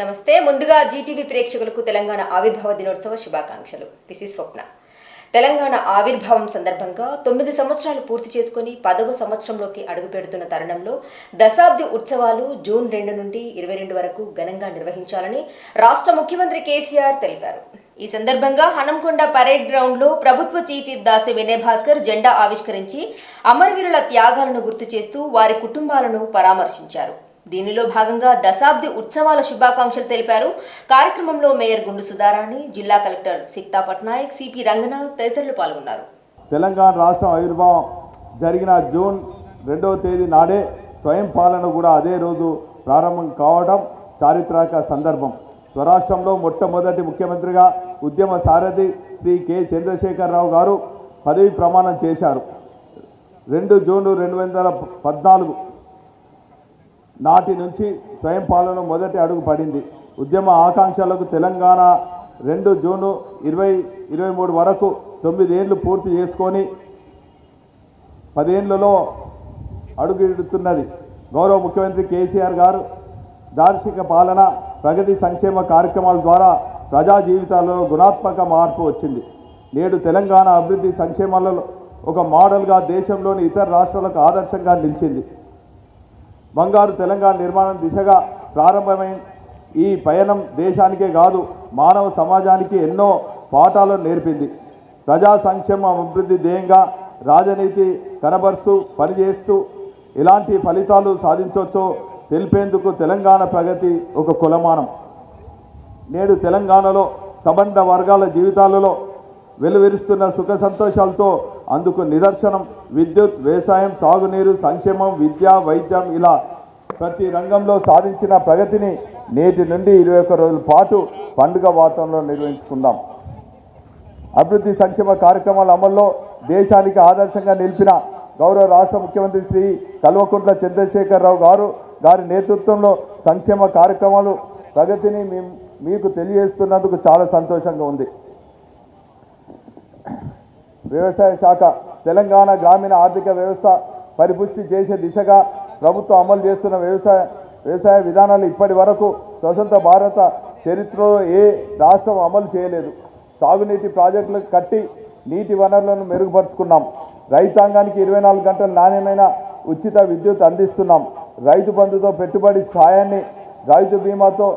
నమస్తే. ముందుగా జీటీవీ ప్రేక్షకులకు తెలంగాణ ఆవిర్భావ దినోత్సవ శుభాకాంక్షలు. దిస్ ఇస్ స్వప్న. తెలంగాణ ఆవిర్భావం సందర్భంగా తొమ్మిది సంవత్సరాలు పూర్తి చేసుకుని పదవ సంవత్సరంలోకి అడుగుపెడుతున్న తరుణంలో దశాబ్ది ఉత్సవాలు జూన్ రెండు నుండి ఇరవై రెండు వరకు ఘనంగా నిర్వహించాలని రాష్ట్ర ముఖ్యమంత్రి కేసీఆర్ తెలిపారు. ఈ సందర్భంగా హనంకొండ పరేడ్ గ్రౌండ్లో ప్రభుత్వ చీఫ్ ఇఫ్ దాసి వినయ్ భాస్కర్ జెండా ఆవిష్కరించి అమరవీరుల త్యాగాలను గుర్తు చేస్తూ వారి కుటుంబాలను పరామర్శించారు. దీనిలో భాగంగా దశాబ్ది ఉత్సవాల శుభాకాంక్షలు తెలిపారు. కార్యక్రమంలో మేయర్ గుండు సుధారాణి జిల్లా కలెక్టర్ సిక్తా పట్నాయక్ సిపి రంగనాథ్ తదితరులు పాల్గొన్నారు. తెలంగాణ రాష్ట్రం ఆవిర్భావం జరిగిన జూన్ రెండవ తేదీ నాడే స్వయం పాలన కూడా అదే రోజు ప్రారంభం కావడం చారిత్రక సందర్భం. స్వరాష్ట్రంలో మొట్టమొదటి ముఖ్యమంత్రిగా ఉద్యమ సారథి శ్రీ కె. చంద్రశేఖరరావు గారు పదవి ప్రమాణం చేశారు. రెండు జూన్ రెండు వందల పద్నాలుగు నాటి నుంచి స్వయం పాలన మొదటి అడుగు పడింది. ఉద్యమ ఆకాంక్షలకు తెలంగాణ రెండు జూను ఇరవై ఇరవై మూడు వరకు తొమ్మిదేళ్ళు పూర్తి చేసుకొని పదేళ్ళలో అడుగుతున్నది గౌరవ ముఖ్యమంత్రి కేసీఆర్ గారు దార్శిక పాలన ప్రగతి సంక్షేమ కార్యక్రమాల ద్వారా ప్రజా జీవితాలలో గుణాత్మక మార్పు వచ్చింది. నేడు తెలంగాణ అభివృద్ధి సంక్షేమాలలో ఒక మోడల్గా దేశంలోని ఇతర రాష్ట్రాలకు ఆదర్శంగా నిలిచింది. బంగారు తెలంగాణ నిర్మాణం దిశగా ప్రారంభమైన ఈ పయనం దేశానికే కాదు మానవ సమాజానికి ఎన్నో పాఠాలను నేర్పింది. ప్రజా సంక్షేమ అభివృద్ధి ధ్యేయంగా రాజనీతి కనబరుస్తూ పనిచేస్తూ ఎలాంటి ఫలితాలు సాధించవచ్చో తెలిపేందుకు తెలంగాణ ప్రగతి ఒక కులమానం. నేడు తెలంగాణలో సబంధ వర్గాల జీవితాలలో వెలువరిస్తున్న సుఖ సంతోషాలతో అందుకు నిదర్శనం విద్యుత్ వ్యవసాయం సాగునీరు సంక్షేమం విద్య వైద్యం ఇలా ప్రతి రంగంలో సాధించిన ప్రగతిని నేటి నుండి ఇరవై ఒక్క రోజుల పాటు పండుగ వాతావరణంలో నిర్వహించుకుందాం. అభివృద్ధి సంక్షేమ కార్యక్రమాల అమల్లో దేశానికి ఆదర్శంగా నిలిపిన గౌరవ రాష్ట్ర ముఖ్యమంత్రి శ్రీ కల్వకుంట్ల చంద్రశేఖరరావు గారు గారి నేతృత్వంలో సంక్షేమ కార్యక్రమాలు ప్రగతిని మేము మీకు తెలియజేస్తున్నందుకు చాలా సంతోషంగా ఉంది. వ్యవసాయ శాఖ తెలంగాణ గ్రామీణ ఆర్థిక వ్యవస్థ పరిపుష్టి చేసే దిశగా ప్రభుత్వం అమలు చేస్తున్న వ్యవసాయ వ్యవసాయ విధానాలు ఇప్పటి వరకు స్వతంత్ర భారత చరిత్రలో ఏ రాష్ట్రం అమలు చేయలేదు. సాగునీటి ప్రాజెక్టులకు కట్టి నీటి వనరులను మెరుగుపరుచుకున్నాం. రైతాంగానికి ఇరవై నాలుగు గంటల నాణ్యమైన ఉచిత విద్యుత్ అందిస్తున్నాం. రైతు బంధుతో పెట్టుబడి సాయాన్ని రైతు బీమాతో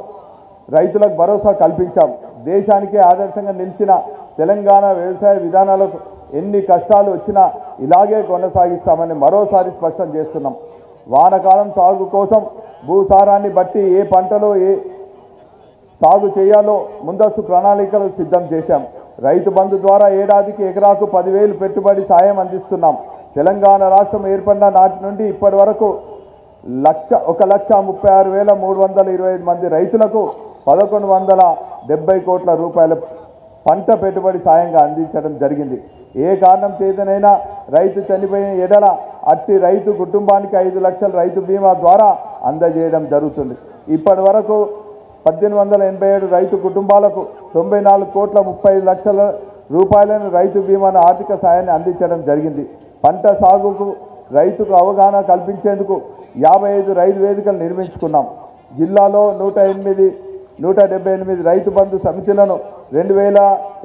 రైతులకు భరోసా కల్పించాం. దేశానికే ఆదర్శంగా నిలిచిన తెలంగాణ వ్యవసాయ విధానాలకు ఎన్ని కష్టాలు వచ్చినా ఇలాగే కొనసాగిస్తామని మరోసారి స్పష్టం చేస్తున్నాం. వానకాలం సాగు కోసం భూసారాన్ని బట్టి ఏ పంటలో ఏ సాగు చేయాలో ముందస్తు ప్రణాళికలు సిద్ధం చేశాం. రైతు బంధు ద్వారా ఏడాదికి ఎకరాకు పదివేలు పెట్టుబడి సాయం అందిస్తున్నాం. తెలంగాణ రాష్ట్రం ఏర్పడిన నాటి నుండి ఇప్పటి వరకు లక్ష ఒక లక్ష ముప్పై ఆరు వేల మూడు వందల ఇరవై ఐదు మంది రైతులకు పదకొండు వందల డెబ్బై కోట్ల రూపాయల పంట పెట్టుబడి సాయంగా అందించడం జరిగింది. ఏ కారణం చేతనైనా రైతు చనిపోయిన ఎడల అట్టి రైతు కుటుంబానికి ఐదు లక్షల రైతు బీమా ద్వారా అందజేయడం జరుగుతుంది. ఇప్పటి వరకు పద్దెనిమిది వందల ఎనభై ఏడు రైతు కుటుంబాలకు తొంభై నాలుగు కోట్ల ముప్పై లక్షల రూపాయలను రైతు బీమాను ఆర్థిక సాయాన్ని అందించడం జరిగింది. పంట సాగుకు రైతుకు అవగాహన కల్పించేందుకు యాభై ఐదు రైతు వేదికలు నిర్మించుకున్నాం. జిల్లాలో నూట ఎనిమిది నూట డెబ్బై ఎనిమిది రైతు బంధు సమితులను రెండు వేల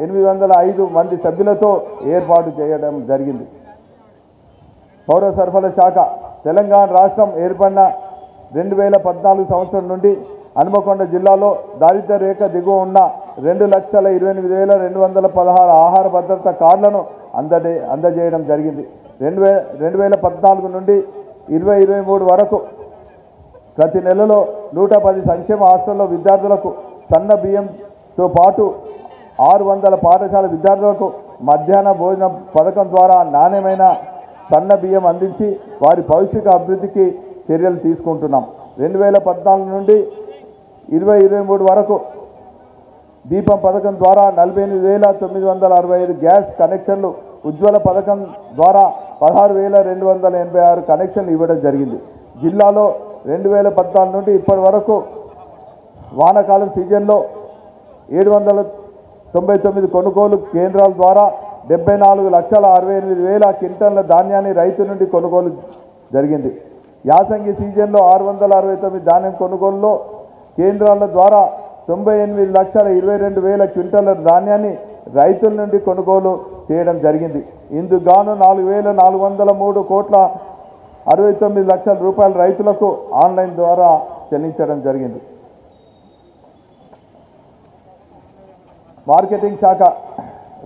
ఎనిమిది వందల ఐదు మంది సభ్యులతో ఏర్పాటు చేయడం జరిగింది. పౌర సరఫరాల శాఖ తెలంగాణ రాష్ట్రం ఏర్పడిన రెండు వేల పద్నాలుగు సంవత్సరం నుండి హనుమకొండ జిల్లాలో దారిద్ర రేఖ దిగువ ఉన్న రెండు లక్షల ఇరవై ఎనిమిది వేల రెండు వందల పదహారు ఆహార భద్రత కార్డులను అందజే అందజేయడం జరిగింది. రెండు వే రెండు వేల పద్నాలుగు నుండి ఇరవై ఇరవై మూడు వరకు ప్రతి నెలలో నూట పది సంక్షేమ హాస్టల్లో విద్యార్థులకు సన్న బియ్యంతో పాటు ఆరు వందల పాఠశాల విద్యార్థులకు మధ్యాహ్న భోజన పథకం ద్వారా నాణ్యమైన సన్న బియ్యం అందించి వారి భవిష్యత్ అభివృద్ధికి చర్యలు తీసుకుంటున్నాం. రెండు వేల పద్నాలుగు నుండి ఇరవై ఇరవై మూడు వరకు దీపం పథకం ద్వారా నలభై ఎనిమిది వేల తొమ్మిది వందల అరవై ఐదు గ్యాస్ కనెక్షన్లు ఉజ్వల పథకం ద్వారా పదహారు వేల రెండు వందల ఎనభై ఆరు కనెక్షన్లు ఇవ్వడం జరిగింది. జిల్లాలో రెండు వేల పద్నాలుగు నుండి ఇప్పటి వరకు వానాకాలం సీజన్లో ఏడు వందల తొంభై తొమ్మిది కొనుగోలు కేంద్రాల ద్వారా డెబ్బై నాలుగు లక్షల అరవై ఎనిమిది వేల క్వింటన్ల ధాన్యాన్ని రైతు నుండి కొనుగోలు జరిగింది. యాసంగి సీజన్లో ఆరు వందల అరవై తొమ్మిది ధాన్యం కొనుగోలులో కేంద్రాల ద్వారా తొంభై ఎనిమిది లక్షల ఇరవై రెండు వేల క్వింటన్ల ధాన్యాన్ని రైతుల నుండి కొనుగోలు చేయడం జరిగింది. ఇందుకు గాను నాలుగు వేల నాలుగు వందల మూడు కోట్ల అరవై తొమ్మిది లక్షల రూపాయలు రైతులకు ఆన్లైన్ ద్వారా చెల్లించడం జరిగింది. మార్కెటింగ్ శాఖ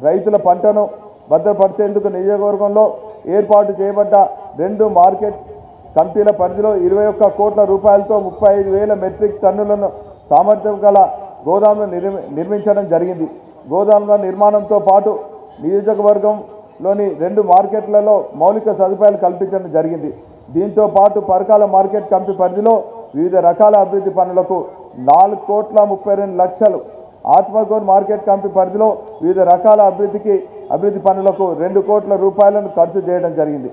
రైతుల పంటను భద్రపరిచేందుకు నియోజకవర్గంలో ఏర్పాటు చేయబడ్డ రెండు మార్కెట్ కమిటీల పరిధిలో ఇరవై ఒక్క కోట్ల రూపాయలతో ముప్పై ఐదు వేల మెట్రిక్ టన్నులను సామర్థ్యం గల గోదాములు నిర్మించడం జరిగింది. గోదాముల నిర్మాణంతో పాటు నియోజకవర్గం లోని రెండు మార్కెట్లలో మౌలిక సదుపాయాలు కల్పించడం జరిగింది. దీంతో పాటు పరకాల మార్కెట్ కమిటీ పరిధిలో వివిధ రకాల అభివృద్ధి పనులకు నాలుగు కోట్ల ముప్పై రెండు లక్షలు ఆత్మగూర్ మార్కెట్ కమిటీ పరిధిలో వివిధ రకాల అభివృద్ధికి అభివృద్ధి పనులకు రెండు కోట్ల రూపాయలను ఖర్చు చేయడం జరిగింది.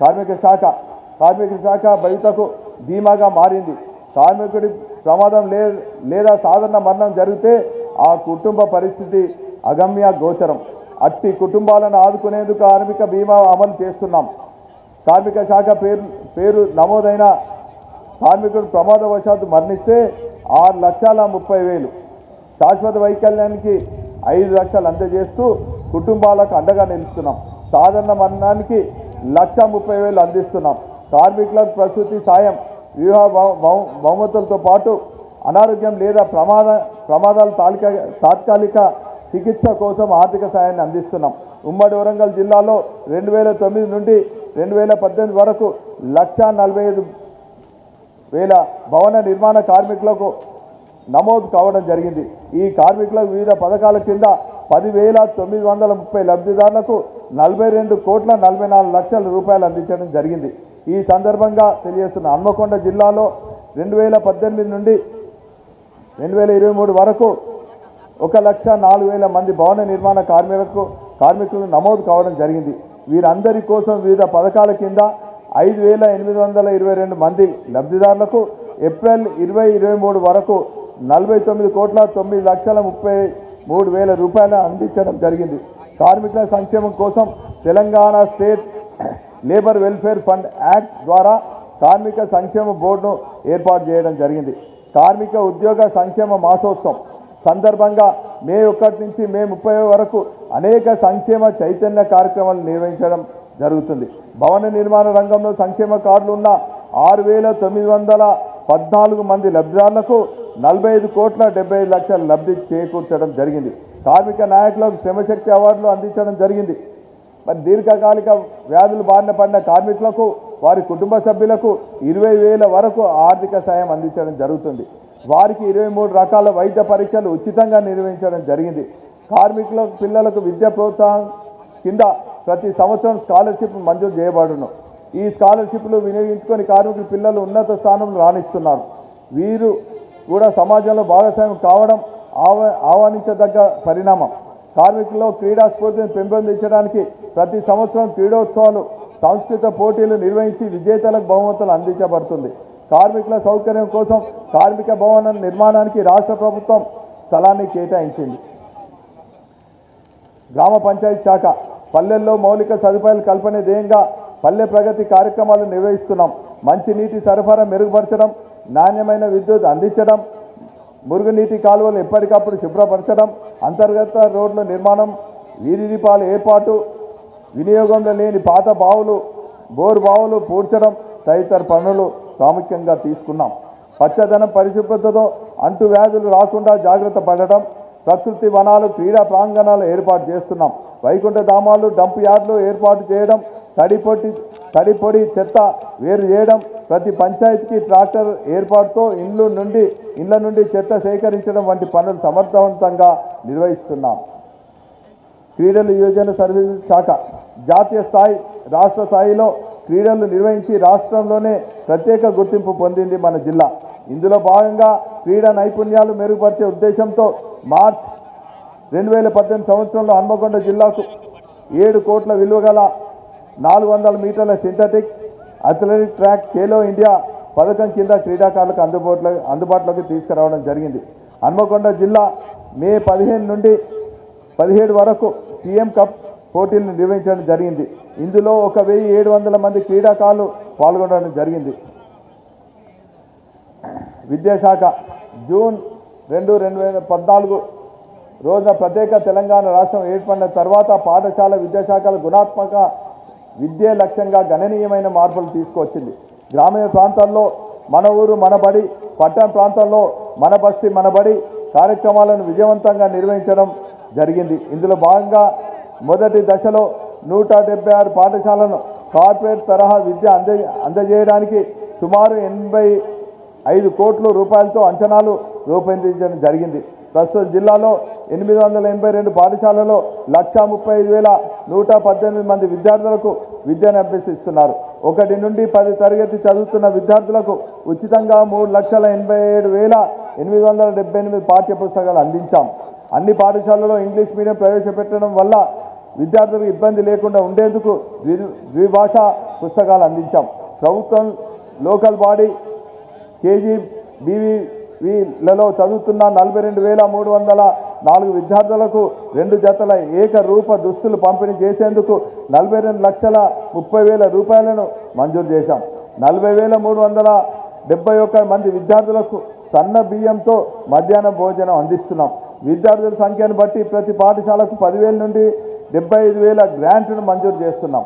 కార్మిక శాఖ కార్మిక శాఖ భవితకు ధీమాగా మారింది. కార్మికుడి ప్రమాదం లే లేదా సాధారణ మరణం జరిగితే ఆ కుటుంబ పరిస్థితి అగమ్య గోచరం. అట్టి కుటుంబాలను ఆదుకునేందుకు కార్మిక బీమా అమలు చేస్తున్నాం. కార్మిక శాఖ పేరు పేరు నమోదైన కార్మికుడు ప్రమాదవశాత్తు మరణిస్తే ఆరు లక్షల ముప్పై వేలు. శాశ్వత వైకల్యానికి ఐదు లక్షలు అందజేస్తూ కుటుంబాలకు అండగా నిలుస్తున్నాం. సాధారణ మరణానికి లక్ష ముప్పై వేలు అందిస్తున్నాం. కార్మికులకు ప్రసూతి సాయం వివాహ బహుమతులతో పాటు అనారోగ్యం లేదా ప్రమాద ప్రమాదాలు తాలిక తాత్కాలిక చికిత్స కోసం ఆర్థిక సాయాన్ని అందిస్తున్నాం. ఉమ్మడి వరంగల్ జిల్లాలో రెండు వేల తొమ్మిది నుండి రెండు వేల పద్దెనిమిది వరకు లక్ష నలభై ఐదు వేల భవన నిర్మాణ కార్మికులకు నమోదు కావడం జరిగింది. ఈ కార్మికులకు వివిధ పథకాల కింద పదివేల తొమ్మిది వందల ముప్పై లబ్ధిదారులకు నలభై రెండు కోట్ల నలభై నాలుగు లక్షల రూపాయలు అందించడం జరిగింది. ఈ సందర్భంగా తెలియజేస్తున్న హన్మకొండ జిల్లాలో రెండు వేల పద్దెనిమిది నుండి రెండు వేల ఇరవై మూడు వరకు ఒక లక్ష నాలుగు వేల మంది భవన నిర్మాణ కార్మికులకు కార్మికులు నమోదు కావడం జరిగింది. వీరందరి కోసం వివిధ పథకాల కింద ఐదు వేల ఎనిమిది వందల ఇరవై రెండు మంది లబ్ధిదారులకు ఏప్రిల్ ఇరవై ఇరవై మూడు వరకు నలభై తొమ్మిది కోట్ల తొమ్మిది లక్షల ముప్పై మూడు వేల రూపాయలు అందించడం జరిగింది. కార్మికుల సంక్షేమం కోసం Telangana state labour welfare fund act ద్వారా కార్మిక సంక్షేమ బోర్డును ఏర్పాటు చేయడం జరిగింది. కార్మిక ఉద్యోగ సంక్షేమ మాసోత్సవం సందర్భంగా మే ఒకటి నుంచి మే ముప్పై వరకు అనేక సంక్షేమ చైతన్య కార్యక్రమాలు నిర్వహించడం జరుగుతుంది. భవన నిర్మాణ రంగంలో సంక్షేమ కార్డులు ఉన్న ఆరు వేల తొమ్మిది వందల పద్నాలుగు మంది లబ్ధిదారులకు నలభై ఐదు కోట్ల డెబ్బై ఐదు లక్షల లబ్ధి చేకూర్చడం జరిగింది. కార్మిక నాయకులకు శ్రమశక్తి అవార్డులు అందించడం జరిగింది. మరి దీర్ఘకాలిక వ్యాధులు బారిన పడిన కార్మికులకు వారి కుటుంబ సభ్యులకు ఇరవై వేల వరకు ఆర్థిక సాయం అందించడం జరుగుతుంది. వారికి ఇరవై మూడు రకాల వైద్య పరీక్షలు ఉచితంగా నిర్వహించడం జరిగింది. కార్మికుల పిల్లలకు విద్య ప్రోత్సాహం కింద ప్రతి సంవత్సరం స్కాలర్షిప్ మంజూరు చేయబడును. ఈ స్కాలర్షిప్లు వినియోగించుకొని కార్మికుల పిల్లలు ఉన్నత స్థానంలో రాణిస్తున్నారు. వీరు కూడా సమాజంలో భాగస్వామ్యం కావడం ఆహ్వ ఆహ్వానించదగ్గ పరిణామం. కార్మికుల్లో క్రీడా స్ఫూర్తిని పెంపొందించడానికి ప్రతి సంవత్సరం క్రీడోత్సవాలు సంస్కృత పోటీలు నిర్వహించి విజేతలకు బహుమతులు అందించబడుతుంది. కార్మికుల సౌకర్యం కోసం కార్మిక భవన నిర్మాణానికి రాష్ట్ర ప్రభుత్వం స్థలాన్ని కేటాయించింది. గ్రామ పంచాయతీ శాఖ పల్లెల్లో మౌలిక సదుపాయాలు కల్పనే ధ్యేయంగా పల్లె ప్రగతి కార్యక్రమాలు నిర్వహిస్తున్నాం. మంచినీటి సరఫరా మెరుగుపరచడం నాణ్యమైన విద్యుత్ అందించడం మురుగునీటి కాలువలు ఎప్పటికప్పుడు శుభ్రపరచడం అంతర్గత రోడ్ల నిర్మాణం వీధి దీపాల ఏర్పాటు వినియోగంలో లేని పాత బావులు బోరు బావులు పూడ్చడం తదితర పనులు ప్రాముఖ్యంగా తీసుకున్నాం. పచ్చదనం పరిశుభ్రతతో అంటు వ్యాధులు రాకుండా జాగ్రత్త పడటం ప్రకృతి వనాలు క్రీడా ప్రాంగణాలు ఏర్పాటు చేస్తున్నాం. వైకుంఠ ధామాలు డంప్ యార్డులు ఏర్పాటు చేయడం తడి పొట్టి చెత్త వేరు చేయడం ప్రతి పంచాయతీకి ట్రాక్టర్ ఏర్పాటుతో ఇండ్లు నుండి ఇండ్ల నుండి చెత్త సేకరించడం వంటి పనులు సమర్థవంతంగా నిర్వహిస్తున్నాం. క్రీడలు యువజన సర్వీస్ శాఖ జాతీయ స్థాయి రాష్ట్ర స్థాయిలో క్రీడలు నిర్వహించి రాష్ట్రంలోనే ప్రత్యేక గుర్తింపు పొందింది మన జిల్లా. ఇందులో భాగంగా క్రీడా నైపుణ్యాలు మెరుగుపరిచే ఉద్దేశంతో మార్చ్ రెండు వేల పద్దెనిమిది సంవత్సరంలో హన్మకొండ జిల్లాకు ఏడు కోట్ల విలువ గల నాలుగు వందల మీటర్ల synthetic athletic track Khelo India పథకం కింద క్రీడాకారులకు అందుబాటులో అందుబాటులోకి తీసుకురావడం జరిగింది. హన్మకొండ జిల్లా మే పదిహేను నుండి పదిహేడు వరకు సీఎం కప్ పోటీలను నిర్వహించడం జరిగింది. ఇందులో ఒక వెయ్యి ఏడు వందల మంది క్రీడాకారులు పాల్గొనడం జరిగింది. విద్యాశాఖ జూన్ రెండు రెండు వేల పద్నాలుగు రోజున ప్రత్యేక తెలంగాణ రాష్ట్రం ఏర్పడిన తర్వాత పాఠశాల విద్యాశాఖల గుణాత్మక విద్యే లక్ష్యంగా గణనీయమైన మార్పులు తీసుకొచ్చింది. గ్రామీణ ప్రాంతాల్లో మన ఊరు మనబడి పట్టణ ప్రాంతాల్లో మన బస్తి మనబడి కార్యక్రమాలను విజయవంతంగా నిర్వహించడం జరిగింది. ఇందులో భాగంగా మొదటి దశలో నూట డెబ్బై ఆరు పాఠశాలను కార్పొరేట్ తరహా విద్య అందజే అందజేయడానికి సుమారు ఎనభై ఐదు కోట్ల రూపాయలతో అంచనాలు రూపొందించడం జరిగింది. ప్రస్తుతం జిల్లాలో ఎనిమిది వందల ఎనభై రెండు పాఠశాలలో లక్ష ముప్పై ఐదు వేల నూట పద్దెనిమిది మంది విద్యార్థులకు విద్యను అభ్యసిస్తున్నారు. ఒకటి నుండి పది తరగతి చదువుతున్న విద్యార్థులకు ఉచితంగా మూడు లక్షల ఎనభై ఏడు వేల ఎనిమిది వందల డెబ్బై ఎనిమిది పాఠ్య పుస్తకాలు అందించాం. అన్ని పాఠశాలలో ఇంగ్లీష్ మీడియం ప్రవేశపెట్టడం వల్ల విద్యార్థులకు ఇబ్బంది లేకుండా ఉండేందుకు ద్వి ద్విభాష పుస్తకాలు అందించాం. ప్రభుత్వం లోకల్ బాడీ కేజీ బీవీలలో చదువుతున్న నలభై రెండు వేల మూడు వందల నాలుగు విద్యార్థులకు రెండు జతల ఏకరూప దుస్తులు పంపిణీ చేసేందుకు నలభై రెండు లక్షల ముప్పై వేల రూపాయలను మంజూరు చేశాం. నలభై వేల మూడు వందల డెబ్బై ఒక్క మంది విద్యార్థులకు సన్న బియ్యంతో మధ్యాహ్న భోజనం అందిస్తున్నాం. విద్యార్థుల సంఖ్యను బట్టి ప్రతి పాఠశాలకు పదివేల నుండి డెబ్బై ఐదు వేల గ్రాంట్ను మంజూరు చేస్తున్నాం.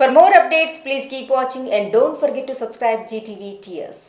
For more updates please keep watching and don't forget to subscribe GTV TS